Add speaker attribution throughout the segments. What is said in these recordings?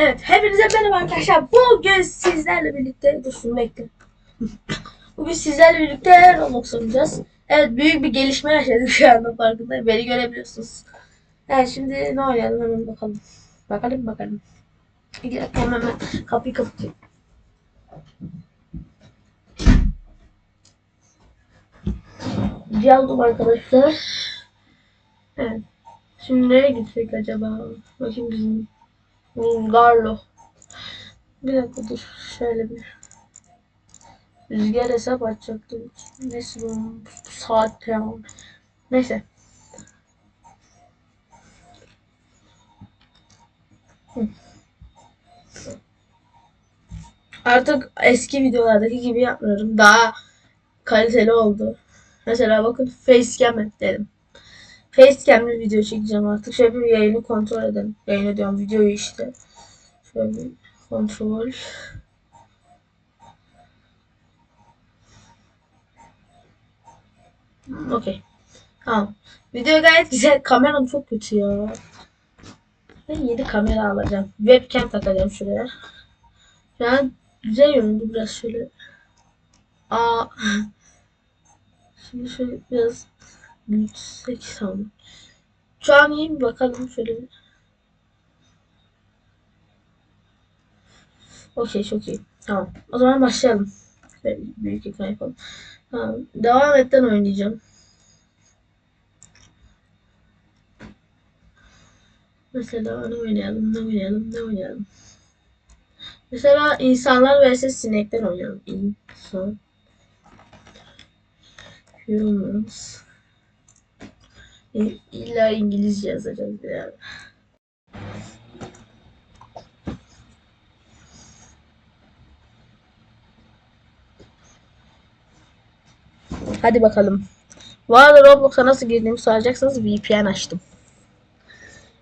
Speaker 1: Evet, hepinize merhaba arkadaşlar. Bugün sizlerle birlikte, dur şunu bekle. Bugün sizlerle birlikte Roblox oynayacağız. Evet, büyük bir gelişme yaşadık şu anda farkındayım. Beni görebiliyorsunuz. Evet, şimdi ne oynayalım hemen bakalım. Bakalım bakalım. Bir hemen ben kapıyı kapatayım. Geldim arkadaşlar. Evet. Şimdi nereye gitsek acaba? Bakayım bizim Garlo. Bir dakika dur. Şöyle bir. Rüzgar hesap açacaktım. Neyse bu, bu saat tamam. Neyse. Artık eski videolardaki gibi yapmıyorum. Daha kaliteli oldu. Mesela bakın facecam dedim. Facecam'li video çekeceğim artık. Şöyle bir yayını kontrol edelim. Yayın ediyorum videoyu işte. Şöyle bir kontrol. Okey. Tamam. Video gayet güzel. Kameram çok kötü ya. Ben yeni kamera alacağım. Webcam takacağım şuraya. Şu an güzel göründü biraz şöyle. Aa. Şimdi şöyle biraz büyütsek sanırım. Şu an iyi mi bakalım şöyle. bir. Okey çok iyi. Tamam. O zaman başlayalım. Büyük ekran yapalım. Tamam. Devam etten oynayacağım. Mesela ne oynayalım, ne oynayalım, ne oynayalım. Mesela insanlar vs sinekler oynayalım. İnsan. Humans. İlla İngilizce yazacağız yani. Hadi bakalım. Bu arada Roblox'a nasıl girdiğimi soracaksanız VPN açtım.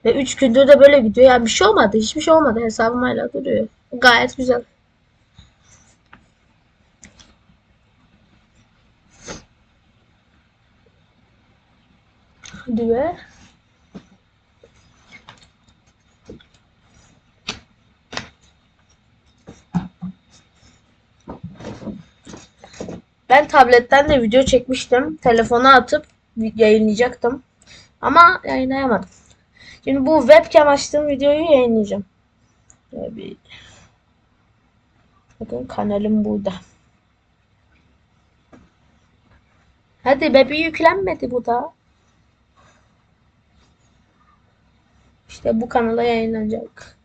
Speaker 1: Ve 3 gündür de böyle gidiyor. Yani bir şey olmadı. Hiçbir şey olmadı. Hesabım hala duruyor. Gayet güzel. Be. Ben tabletten de video çekmiştim. Telefona atıp yayınlayacaktım. Ama yayınlayamadım. Şimdi bu webcam açtığım videoyu yayınlayacağım. Bir... Bakın kanalım burada. Hadi be bir yüklenmedi bu da. İşte bu kanala yayınlanacak.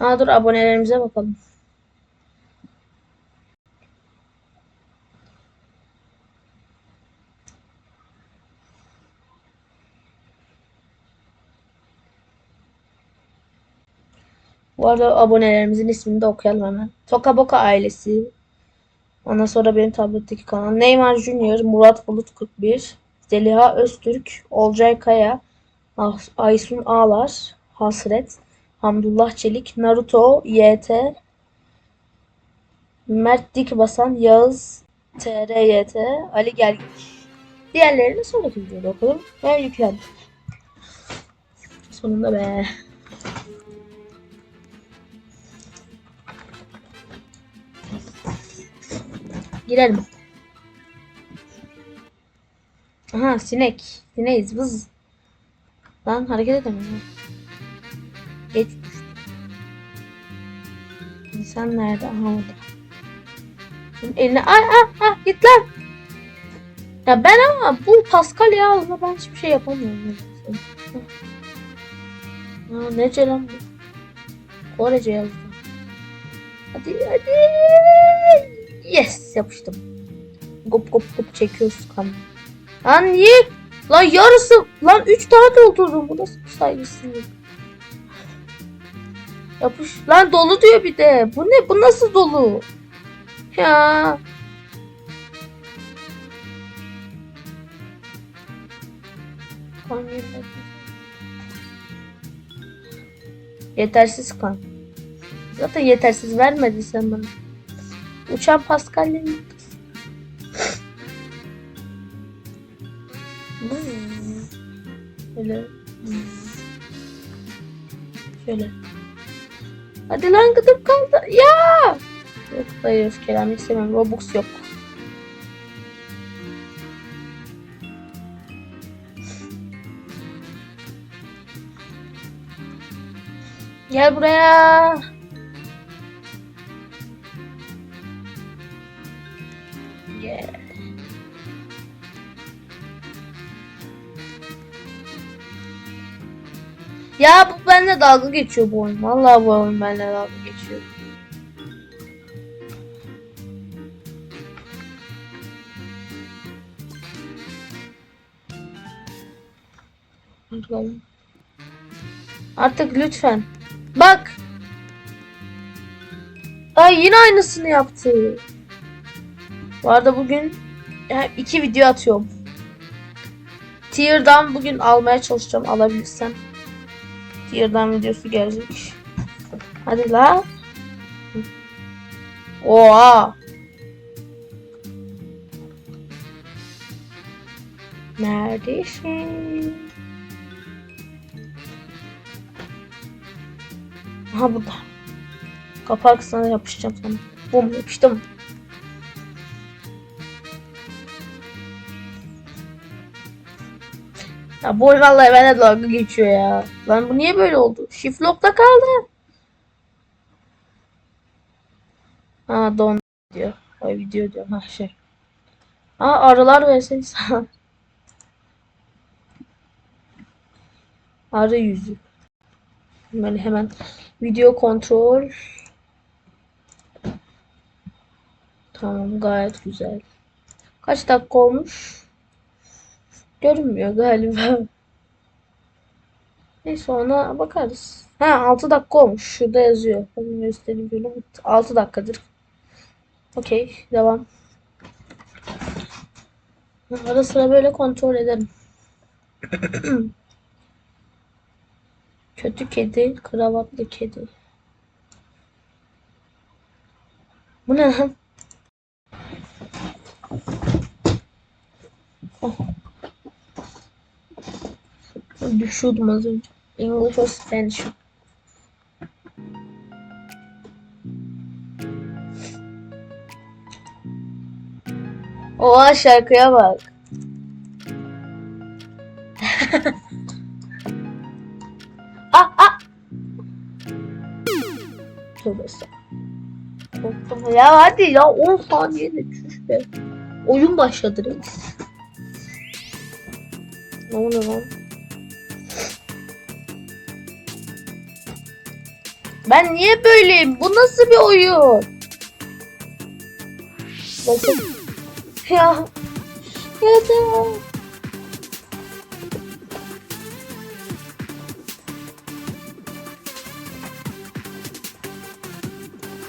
Speaker 1: Aa dur abonelerimize bakalım. Bu arada abonelerimizin ismini de okuyalım hemen. Toka Boka ailesi. Ondan sonra benim tabletteki kanal. Neymar Junior, Murat Bulut 41, Zeliha Öztürk, Olcay Kaya, Aysun Ağlar, Hasret, Hamdullah Çelik, Naruto, YT, Mert Dikbasan, Yağız, TRYT, Ali Gergin. Diğerlerini sonraki videoda okudum ve yüklendim. Sonunda be. Girelim. Aha sinek. Sineğiz vız. Lan hareket edemiyorum. Geç. İnsan nerede? Aha orada. Şimdi eline ay ay ay git lan. Ya ben ama bu Pascal ya Allah ben hiçbir şey yapamıyorum. Aa, nece lan bu? Korece yazdı. Hadi hadi. Yes yapıştım. Gop gop gop çekiyoruz kan. Lan niye? Lan yarısı. Lan 3 tane doldurdum. Bu nasıl saygısızlık? Yapış. Lan dolu diyor bir de. Bu ne? Bu nasıl dolu? Ya. Yetersiz kan. Zaten yetersiz vermedin sen bana. Uçan Pascal'in Böyle Şöyle. Hadi lan gıdım kaldı. Ya! Yok hayır öfkelenmek istemem. Robux yok. Gel buraya. Ya bu benimle dalga geçiyor bu oyun. Vallahi bu oyun benimle dalga geçiyor. Artık lütfen. Bak. Ay yine aynısını yaptı. Bu arada bugün iki video atıyorum. Tier'dan bugün almaya çalışacağım alabilirsem. Tier'dan videosu gelecek. Hadi la. Oha. Neredesin? Aha burada. Kapı arkasına yapışacağım sana. Bum yapıştım. Ya bu oyun vallahi bana dalga geçiyor ya. Lan bu niye böyle oldu? Shift lock'ta kaldı. Ha don diyor. Ay video diyor. Ha şey. Aa arılar verseniz. Arı yüzü. Hemen hemen video kontrol. Tamam gayet güzel. Kaç dakika olmuş? Görünmüyor galiba. Neyse ona bakarız. Ha 6 dakika olmuş. Şurada yazıyor. Ben göstereyim böyle. 6 dakikadır. Okey devam. Ara sıra böyle kontrol ederim. Kötü kedi, kravatlı kedi. Bu ne lan? Oh. Düşüyordum az önce. English or Spanish. Oha şarkıya bak. ah ah. Tövbe estağfurullah. Ya hadi ya 10 saniyede çüş be. Oyun başladı reis. Ne oluyor lan? Ben niye böyleyim? Bu nasıl bir oyun? Bakın. Ya. Ya da.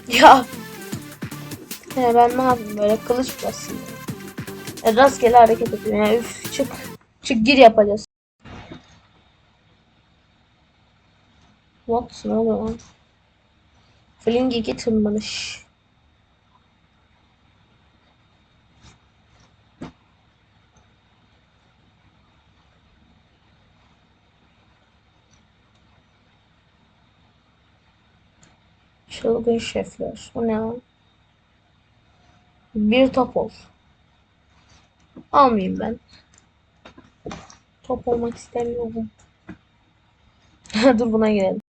Speaker 1: Ya. Ya ben ne yapayım böyle kılıç basayım. Ya rastgele hareket ediyorum. Ya üf çık. Çık gir yapacağız. What? Ne? Fling 2 tırmanış. Çılgın şefler. O ne lan? Bir top ol. Almayayım ben. Top olmak istemiyorum. Dur buna girelim.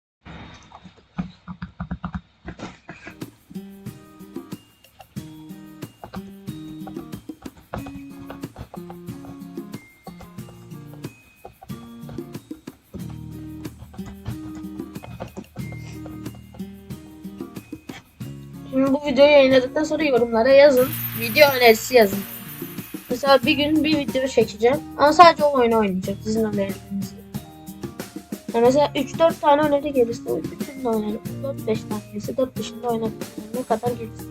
Speaker 1: Yayınladıktan sonra yorumlara yazın. Video önerisi yazın. Mesela bir gün bir video çekeceğim. Ama sadece o oyunu oynayacak. Sizin önerilerinizi. Yani mesela 3-4 tane öneri gelirse o de oynarım. 4-5 tane gelirse 4 dışında oynarım. Ne kadar gelirse.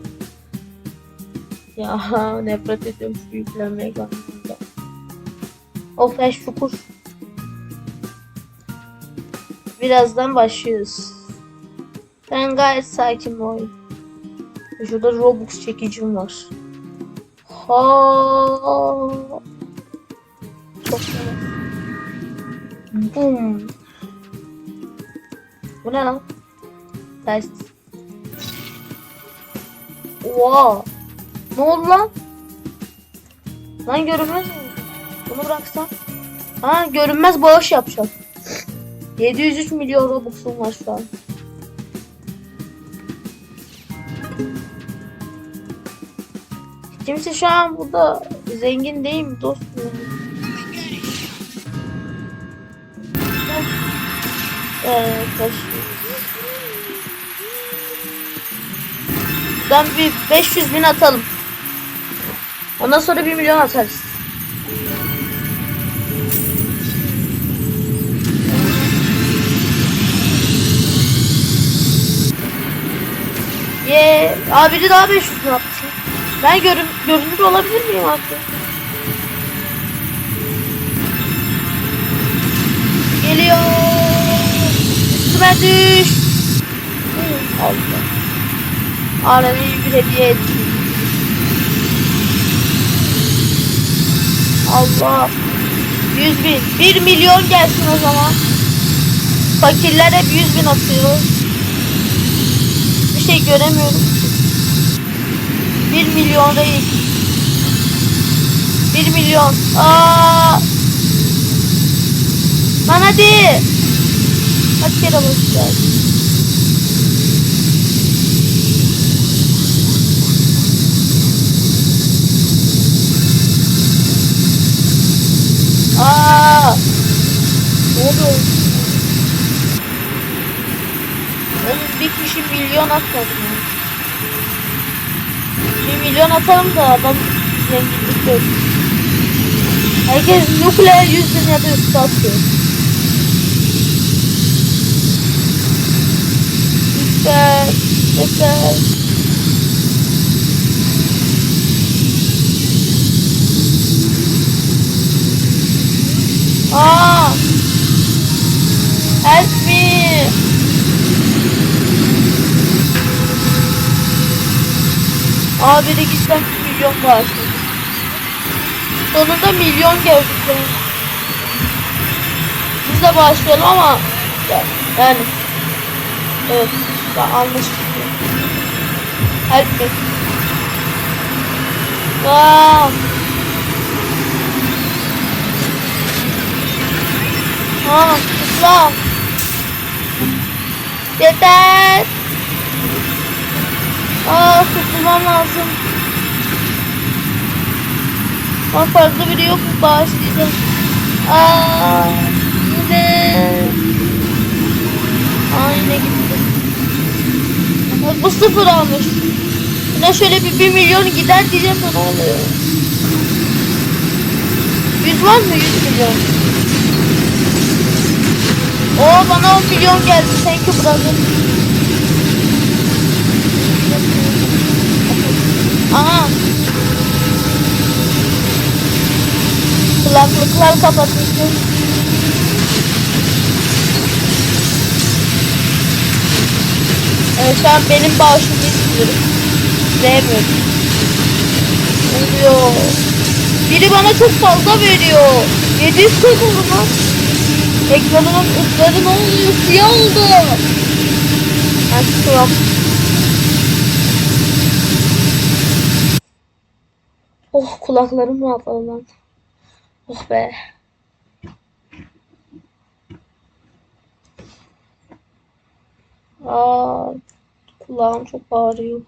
Speaker 1: Ya nefret ediyorum şu yüklenmeye geldiğinde. Of ya şukur. Birazdan başlıyoruz. Ben gayet sakin bir oyun. Şurada Robux çekicim var. Ha. Çok. Boom. Bu ne lan? Ters. Oha. Ne oldu lan? Lan görünmez mi? Bunu bıraksam. Ha görünmez bağış yapacağım. 703 milyon Robux'um var şu an. Kimse şu an burada zengin değil mi dostum? Taşıyor. Buradan bir 500 bin atalım. Ondan sonra 1 milyon atarız. Ye, Aa biri daha 500 bin attı. Ben görün görünür olabilir miyim artık? Geliyor. Üstüme düş. Allah. Alem'i bir hediye ettim. Allah. 100 bin. 1 milyon gelsin o zaman. Fakirler hep 100 bin atıyor. Bir şey göremiyorum. 1 milyon değil. 1 milyon. Aa! Lan hadi. Kaç kere basacağız? Aa! Ne oluyor? Oğlum bir kişi milyon atmadı? Bir milyon atalım da adam zenginlik yok. Herkes nükleer 100 bin ya da üstü atıyor. Lütfen. Aa! Help me! Abi de gitsem bir milyon bağışladım. Sonunda milyon yani. Biz de bağışlayalım ama yani evet ya anlaşılıyor. Help me. Aa! Ha, ıslah. Yeter. Aa, kurtulmam lazım. Aa, fazla biri yok mu bağışlayacağım. Aa, yine. Aa, gitti. Bak, bu sıfır almış. Buna şöyle bir 1 milyon gider diyeceğim de ne oluyor? 100 var mı? 100 milyon. Oo bana 10 milyon geldi. Thank you brother. Aha. Kulaklıklar kapatıldı. Evet şu an benim bağışımı istiyorum. Sevmiyorum. Oluyor. Biri bana çok fazla veriyor. 700 oldu lan. Ekranımın ışıkları ne oluyor? Siyah oldu. Ben sıkıyorum. Oh kulaklarım rahatladı lan. Oh be. Aa, kulağım çok ağrıyor.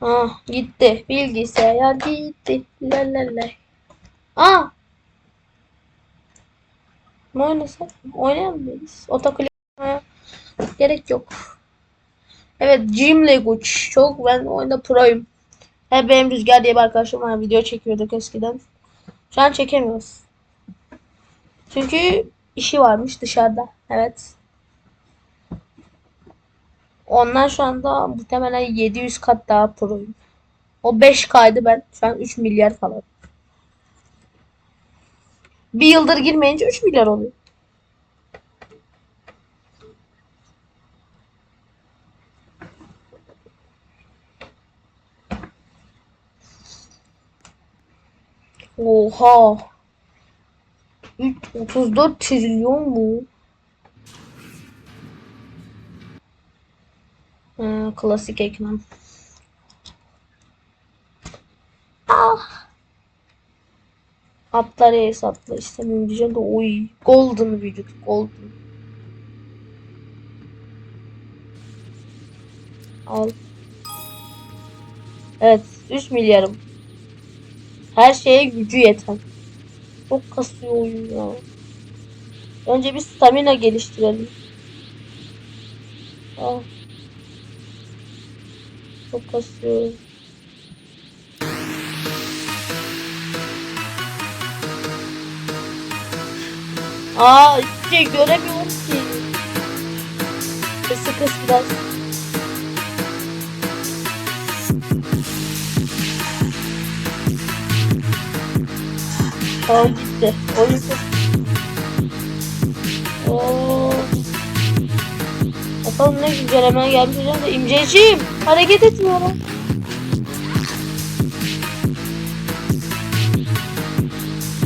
Speaker 1: Ah gitti. Bilgisayar gitti. La la la. Aa. Ne oynasak? Oynayamayız. Otoklik gerek yok. Evet Jim Leguç. Çok ben oyunda proyum. He benim Rüzgar diye bir arkadaşım var. Video çekiyorduk eskiden. Şu an çekemiyoruz. Çünkü işi varmış dışarıda. Evet. Ondan şu anda muhtemelen 700 kat daha proyum. O 5K'ydı ben. Şu an 3 milyar falan. Bir yıldır girmeyince 3 milyar oluyor. Oha. 3, 34 trilyon mu? Ha, klasik ekran. Ah. Atlar ace atla istemiyorum diyeceğim de oy. Golden vücut. Golden. Al. Evet. 3 milyarım. Her şeye gücü yeten. Çok kasıyor oyun ya. Önce bir stamina geliştirelim. Ah. Çok kasıyor. Aa şey göremiyorum ki. Kısı kıs biraz. falan gitti. O yüzden... Bakalım ne güzel hemen gelmiş hocam da imceciğim hareket etmiyorum.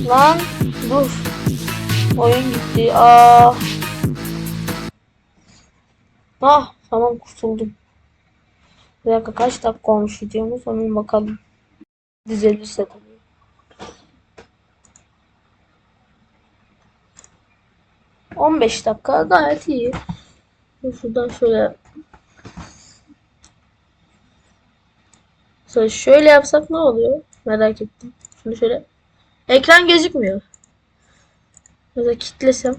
Speaker 1: Lan dur. Oyun gitti. Ah. Ah tamam kurtuldum. Bir dakika kaç dakika olmuş videomuz onun bakalım. Düzelirse de. 15 dakika gayet iyi. Şuradan şöyle Sonra şöyle yapsak ne oluyor? Merak ettim. Şimdi şöyle ekran gözükmüyor. Mesela kitlesem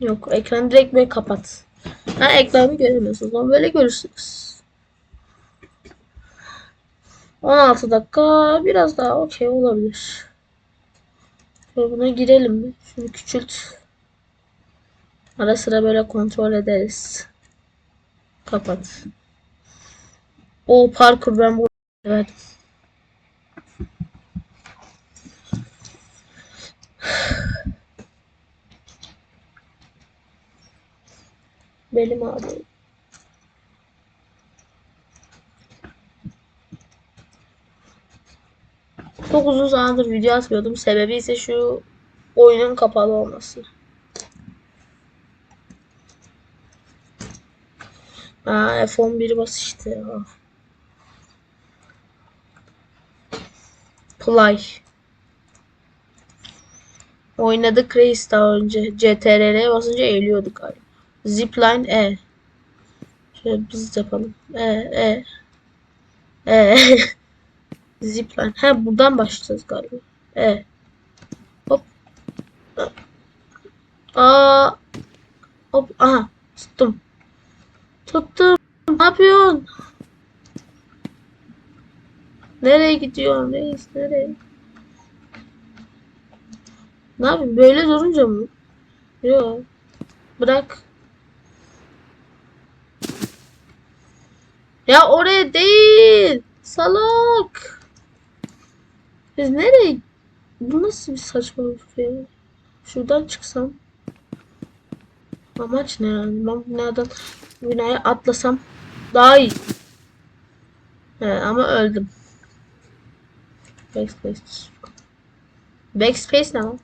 Speaker 1: yok. Ekran direkt böyle kapat. Ha ekranı göremiyorsunuz. Ama böyle görürsünüz. 16 dakika biraz daha okey olabilir. Şöyle buna girelim mi? Şunu küçült. Ara sıra böyle kontrol ederiz. Kapat. O parkur ben bu evet. Belim ağrıyor. Çok uzun zamandır video atmıyordum. Sebebi ise şu oyunun kapalı olması. Aa, F11 bas işte. Play. Oynadık Reis daha önce. CTRL'ye basınca eğiliyorduk galiba. Zipline E. Şöyle biz yapalım. E E. E. Zipline. Ha buradan başlayacağız galiba. E. Hop. Aa. Hop. Aha. Tuttum. Tuttum. Ne yapıyorsun? Nereye gidiyorsun reis? Nereye? Ne yapayım? Böyle durunca mı? Yok. Bırak. Ya oraya değil. Salak. Biz nereye? Bu nasıl bir saçmalık ya? Şuradan çıksam. Amaç ne yani? Ben binadan binaya atlasam daha iyi. He, ama öldüm. Backspace. Backspace ne lan?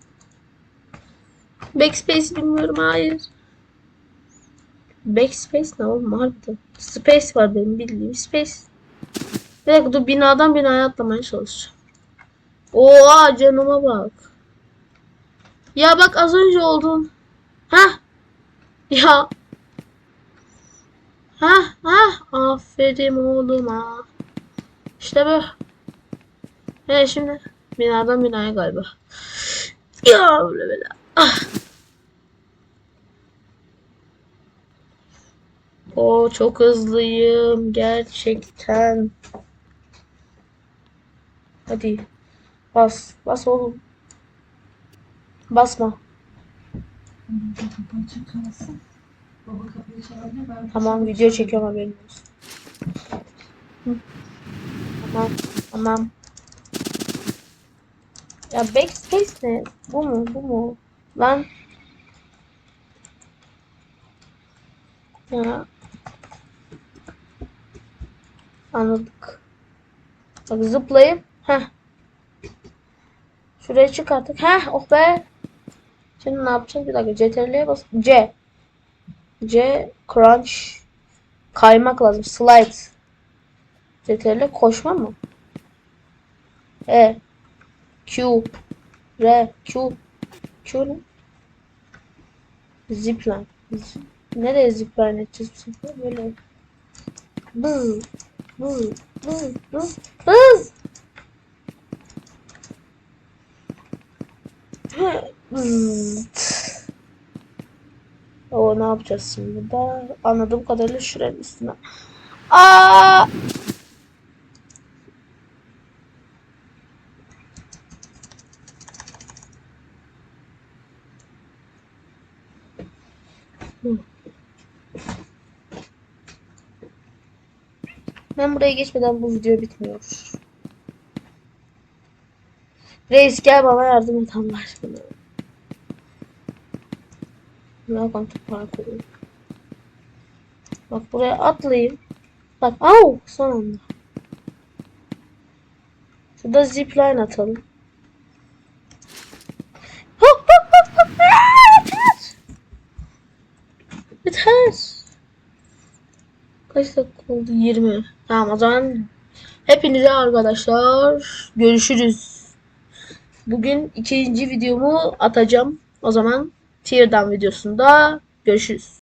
Speaker 1: Backspace bilmiyorum hayır. Backspace ne oğlum harbiden. Space var benim bildiğim space. Bir dakika dur binadan binaya atlamaya çalışacağım. Oha canıma bak. Ya bak az önce oldun. Ha? Ya. Ha ha aferin oğluma. İşte bu. Evet şimdi binadan binaya galiba. Ya böyle böyle. Ah. O çok hızlıyım gerçekten. Hadi. Bas. Bas oğlum. Basma.
Speaker 2: Kapı açık kalsın. Baba kapıyı çalabilir. Ben
Speaker 1: Tamam video çekiyorum haberin olsun. Tamam. Tamam. Ya backspace ne? Bu mu? Bu mu? Lan. Ya. Anladık. Bak zıplayıp. Heh. Şuraya çık artık. Heh oh be. Şimdi ne yapacağız? Bir dakika. CTRL'ye bas. C. C. Crunch. kaymak lazım. Slide. CTRL koşma mı? E. Q. R. Q. Q ne? Zipline. Nereye zipline edeceğiz bu sefer? Böyle. Bız. Bız. Bız. Bız. Bız. Bzzzt. Ne yapacağız şimdi burada? Anladığım kadarıyla şuranın üstüne. Aa! Ben buraya geçmeden bu video bitmiyor. Reis gel bana yardım et Allah aşkına. Yapalım parkuru. Bak buraya atlayayım. Bak au son anda. Şurada zipline atalım. Yeter. Kaç dakika oldu? 20. Tamam o zaman hepinize arkadaşlar görüşürüz. Bugün ikinci videomu atacağım. O zaman Teardown videosunda görüşürüz.